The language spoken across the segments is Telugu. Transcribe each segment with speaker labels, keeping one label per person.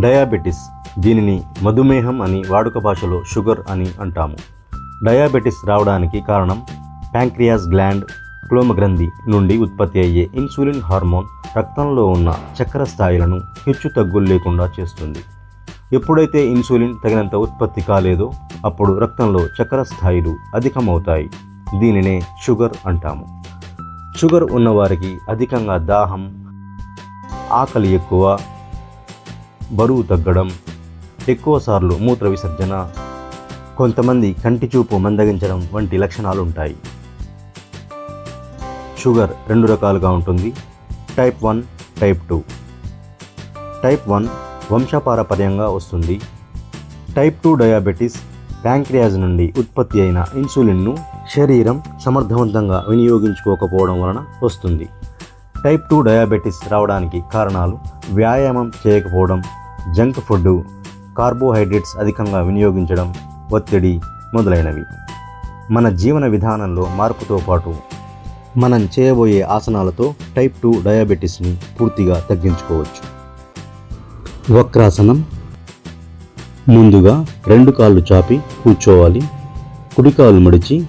Speaker 1: డయాబెటిస్ దీనిని మధుమేహం అని వాడుక భాషలో షుగర్ అని అంటాము. డయాబెటిస్ రావడానికి కారణం ప్యాంక్రియాస్ గ్లాండ్ క్లోమగ్రంథి నుండి ఉత్పత్తి అయ్యే ఇన్సులిన్ హార్మోన్ రక్తంలో ఉన్న చక్కెర స్థాయిలను హెచ్చు తగ్గులు లేకుండా చేస్తుంది. ఎప్పుడైతే ఇన్సులిన్ తగినంత ఉత్పత్తి కాలేదో అప్పుడు రక్తంలో చక్కెర స్థాయిలు అధికమవుతాయి. దీనినే షుగర్ అంటాము. షుగర్ ఉన్నవారికి అధికంగా దాహం ఆకలి ఎక్కువ బరువు తగ్గడం ఎక్కువసార్లు మూత్ర విసర్జన కొంతమంది కంటి చూపు మందగించడం వంటి లక్షణాలు ఉంటాయి షుగర్ రెండు రకాలుగా ఉంటుంది. Type one type two. Type one వంశపారపర్యంగా వస్తుంది. టైప్ టూ డయాబెటిస్ ప్యాంక్రియాజ్ నుండి ఉత్పత్తి అయిన ఇన్సులిన్ను శరీరం సమర్థవంతంగా వినియోగించుకోకపోవడం వలన వస్తుంది. టైప్ టూ డయాబెటిస్ రావడానికి కారణాలు వ్యాయామం చేయకపోవడం జంక్ ఫుడ్ కార్బోహైడ్రేట్స్ అధికంగా వినియోగించడం ఒత్తిడి మొదలైనవి. మన జీవన విధానంలో మార్పుతో పాటు మనం చేయబోయే ఆసనాలతో టైప్ టూ డయాబెటిస్ని పూర్తిగా తగ్గించుకోవచ్చు. వక్రాసనం. ముందుగా రెండు కాళ్ళు చాపి కూర్చోవాలి. కుడికాలు మడిచి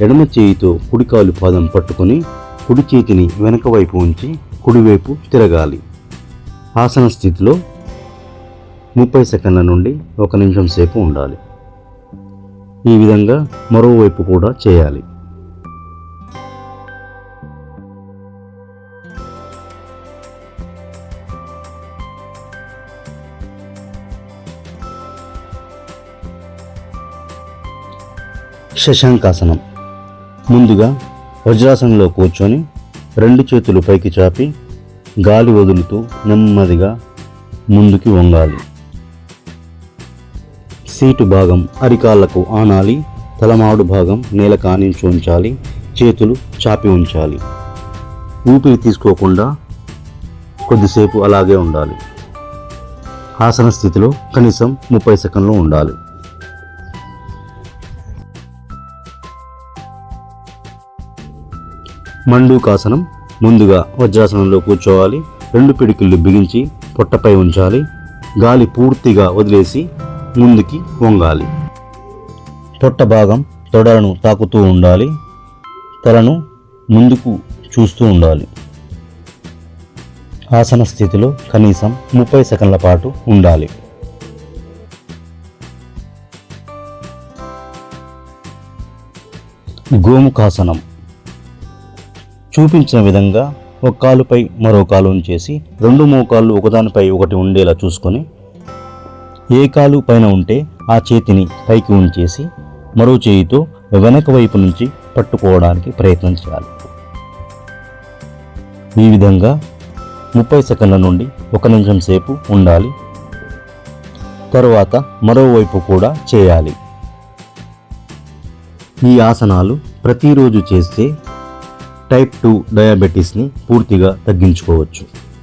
Speaker 1: ఎడమ చేయితో కుడికాలు పాదం పట్టుకొని కుడి చేతిని వెనక వైపు ఉంచి కుడివైపు తిరగాలి. ఆసన స్థితిలో ముప్పై సెకండ్ల నుండి ఒక నిమిషం సేపు ఉండాలి. ఈ విధంగా మరోవైపు కూడా చేయాలి. శశాంకాసనం. ముందుగా వజ్రాసనంలో కూర్చొని రెండు చేతులు పైకి చాపి గాలి వదులుతూ నెమ్మదిగా ముందుకి వంగాలి. సీటు భాగం అరికాళ్ళకు ఆనాలి తలమాడు భాగం నేల కానించి ఉంచాలి చేతులు చాపి ఉంచాలి. ఊపిరి తీసుకోకుండా కొద్దిసేపు అలాగే ఉండాలి. ఆసన స్థితిలో కనీసం ముప్పై సెకండ్లు ఉండాలి. మండూకాసనం ముందుగా వజ్రాసనంలో కూర్చోవాలి. రెండు పిడికిళ్ళు బిగించి పొట్టపై ఉంచాలి. గాలి పూర్తిగా వదిలేసి ముందుకి వంగాలి. తొట్ట భాగం తొడలను తాకుతూ ఉండాలి. తలను ముందుకు చూస్తూ ఉండాలి. ఆసన స్థితిలో కనీసం ముప్పై సెకండ్ల పాటు ఉండాలి. గోముఖాసనం. చూపించిన విధంగా ఒక కాలుపై మరో కాలు ఉంచేసి రెండు మోకాళ్ళు ఒకదానిపై ఒకటి ఉండేలా చూసుకొని ఏ కాలు పైన ఉంటే ఆ చేతిని పైకి ఉంచేసి మరో చేయితో వెనక వైపు నుంచి పట్టుకోవడానికి ప్రయత్నం చేయాలి. ఈ విధంగా ముప్పై సెకండ్ల నుండి ఒక నిమిషం సేపు ఉండాలి. తరువాత మరోవైపు కూడా చేయాలి. ఈ ఆసనాలు ప్రతిరోజు చేస్తే టైప్ టూ డయాబెటీస్ని పూర్తిగా తగ్గించుకోవచ్చు.